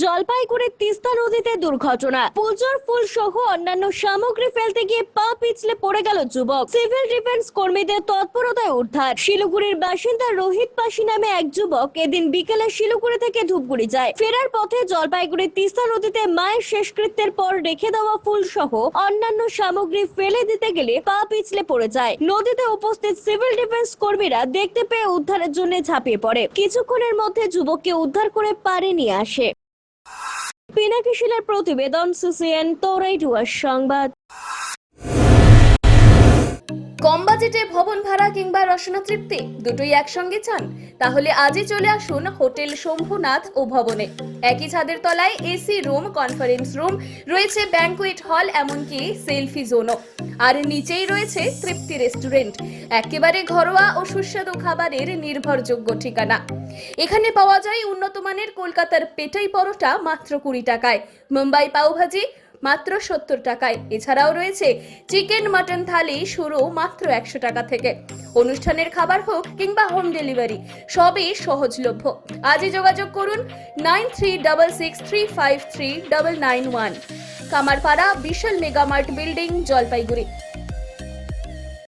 জলপাইগুড়ির তিস্তা নদীতে দুর্ঘটনা। পুজোর ফুল সহ অন্যান্য সামগ্রী ফেলতে গিয়ে পা পিছলে পড়ে গেল যুবক। সিভিল ডিফেন্স কর্মীদের তৎপরতায় উদ্ধার। শিলিগুড়ির বাসিন্দা রোহিত পাশি নামে এক যুবক এদিন বিকেলে শিলিগুড়ি থেকে ধূপগুড়ি যায়। ফেরার পথে জলপাইগুড়ির তিস্তা নদীতে মায়ের শেষকৃত্যের পর রেখে দেওয়া ফুল সহ অন্যান্য সামগ্রী ফেলে দিতে গেলে পা পিছলে পড়ে যায়। নদীতে উপস্থিত সিভিল ডিফেন্স কর্মীরা দেখতে পেয়ে উদ্ধারের জন্য ঝাঁপিয়ে পড়ে। কিছুক্ষণের মধ্যে যুবককে উদ্ধার করে পারে নিয়ে আসে। পিনাকি শিলার প্রতিবেদন সিসিএন, তোরাই ডুয়ার সংবাদ। কম বাজেটে ভবন ভাড়া কিংবা রসনা তৃপ্তি, দুটোই একসঙ্গে চান। তাহলে আজই চলে আসুন হোটেল শম্ভুনাথ ও ভবনে। একই ছাদের তলায় এসি রুম, কনফারেন্স রুম, রয়েছে ব্যাংকুয়েট হল, এমনকি সেলফি জোনও। আর নিচেই রয়েছে তৃপ্তি রেস্টুরেন্ট। একেবারে ঘরোয়া ও সুস্বাদু খাবারের নির্ভরযোগ্য ঠিকানা। এখানে পাওয়া যায় উন্নত মানের কলকাতার পেটাই পরোটা মাত্র কুড়ি টাকায়, মুম্বাই পাওভাজি মাত্র সত্তর টাকায়। এছাড়াও রয়েছে চিকেন মাটন থালি শুরু মাত্র একশো টাকা থেকে। অনুষ্ঠানের খাবার হোক কিংবা হোম ডেলিভারি, সবই সহজলভ্য। আজই যোগাযোগ করুন nine three double six three five three double nine one. Kamarpara Bishal Megamart building Jalpaiguri.